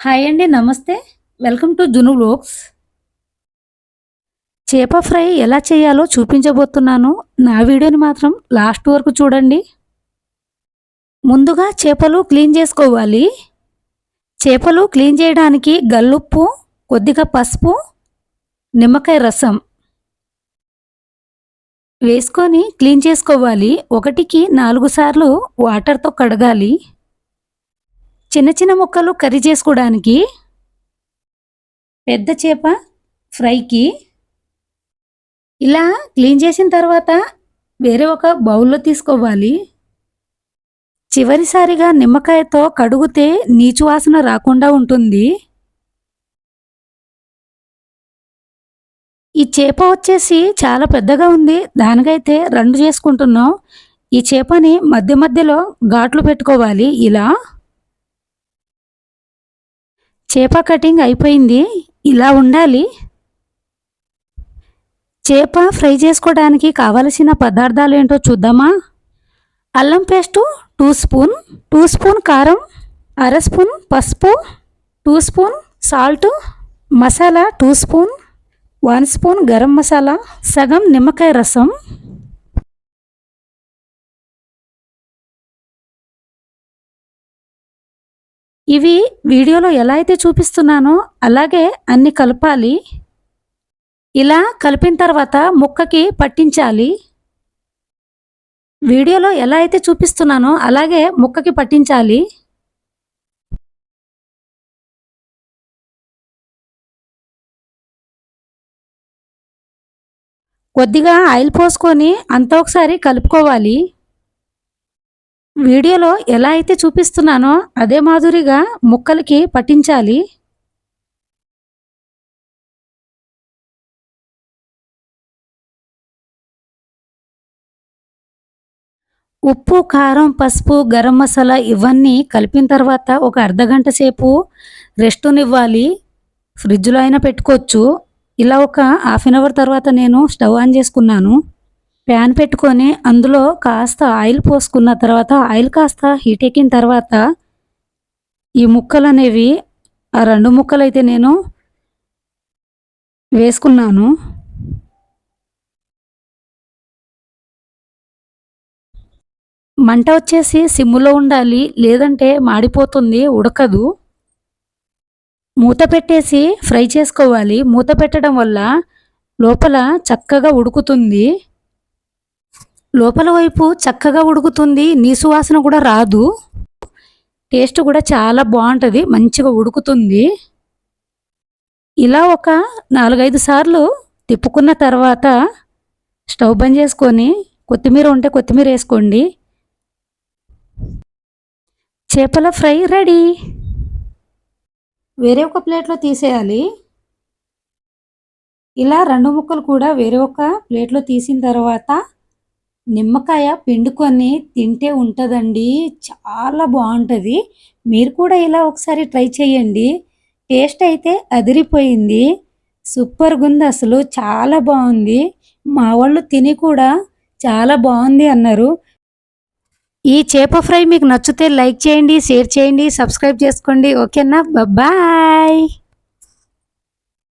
Hi అండి నమస్తే. Welcome to Junu vlogs. చేప ఫ్రై ఎలా చేయాలో చూపించబోతున్నాను. నా వీడియోని మాత్రం లాస్ట్ వరకు చూడండి. ముందుగా చేపలు క్లీన్ చేసుకోవాలి. చేపలు క్లీన్ చేయడానికి గల్లుప్పు కొద్దిగా పసుపు నిమ్మకాయ రసం వేసుకొని క్లీన్ చేసుకోవాలి. ఒకటికి నాలుగు సార్లు వాటర్తో కడగాలి. చిన్న చిన్న ముక్కలు కర్రీ చేసుకోవడానికి పెద్ద చేప ఫ్రైకి ఇలా క్లీన్ చేసిన తర్వాత వేరే ఒక బౌల్లో తీసుకోవాలి. చివరిసారిగా నిమ్మకాయతో కడుగుతే నీచు వాసన రాకుండా ఉంటుంది. ఈ చేప వచ్చేసి చాలా పెద్దగా ఉంది. దానికైతే రెండు చేసుకుంటున్నాం. ఈ చేపని మధ్య మధ్యలో ఘాట్లు పెట్టుకోవాలి. ఇలా చేప కటింగ్ అయిపోయింది ఇలా ఉండాలి. చేప ఫ్రై చేసుకోవడానికి కావలసిన పదార్థాలు ఏంటో చూద్దామా? అల్లం paste two spoon two spoon కారం అర స్పూన్ పసుపు two spoon salt masala two spoon one spoon garam masala సగం నిమ్మకాయ రసం ఇవి వీడియోలో ఎలా అయితే చూపిస్తున్నానో అలాగే అన్ని కలపాలి. ఇలా కలిపిన తర్వాత ముక్కకి పట్టించాలి. వీడియోలో ఎలా అయితే చూపిస్తున్నానో అలాగే ముక్కకి పట్టించాలి. కొద్దిగా ఆయిల్ పోసుకొని అంతా ఒకసారి కలుపుకోవాలి. వీడియోలో ఎలా అయితే చూపిస్తున్నానో అదే మాదిరిగా ముక్కలకి పట్టించాలి. ఉప్పు కారం పసుపు గరం మసాలా ఇవన్నీ కలిపిన తర్వాత ఒక అర్ధగంట సేపు రెస్ట్నివ్వాలి. ఫ్రిడ్జ్లో అయినా పెట్టుకోవచ్చు. ఇలా ఒక హాఫ్ అన్ అవర్ తర్వాత నేను స్టవ్ ఆన్ చేసుకున్నాను. ప్యాన్ పెట్టుకొని అందులో కాస్త ఆయిల్ పోసుకున్న తర్వాత ఆయిల్ కాస్త హీట్ ఎక్కిన తర్వాత ఈ ముక్కలు అనేవి ఆ రెండు ముక్కలు అయితే నేను వేసుకున్నాను. మంట వచ్చేసి సిమ్ములో ఉండాలి లేదంటే మాడిపోతుంది ఉడకదు. మూత పెట్టేసి ఫ్రై చేసుకోవాలి. మూత పెట్టడం వల్ల లోపల చక్కగా ఉడుకుతుంది. లోపల వైపు చక్కగా ఉడుకుతుంది. నీసు వాసన కూడా రాదు. టేస్ట్ కూడా చాలా బాగుంటుంది. మంచిగా ఉడుకుతుంది. ఇలా ఒక నాలుగైదు సార్లు తిప్పుకున్న తర్వాత స్టవ్ బంద్ చేసుకొని కొత్తిమీర ఉంటే కొత్తిమీర వేసుకోండి. చేపల ఫ్రై రెడీ. వేరే ఒక ప్లేట్లో తీసేయాలి. ఇలా రెండు ముక్కలు కూడా వేరే ఒక ప్లేట్లో తీసిన తర్వాత నిమ్మకాయ పిండుకొని తింటే ఉంటుందండి. చాలా బాగుంటుంది. మీరు కూడా ఇలా ఒకసారి ట్రై చేయండి. టేస్ట్ అయితే అదిరిపోయింది. సూపర్గా ఉంది అసలు. చాలా బాగుంది. మా వాళ్ళు తిని కూడా చాలా బాగుంది అన్నారు. ఈ చేప ఫ్రై మీకు నచ్చితే లైక్ చేయండి షేర్ చేయండి సబ్స్క్రైబ్ చేసుకోండి. ఓకేనా? బాయ్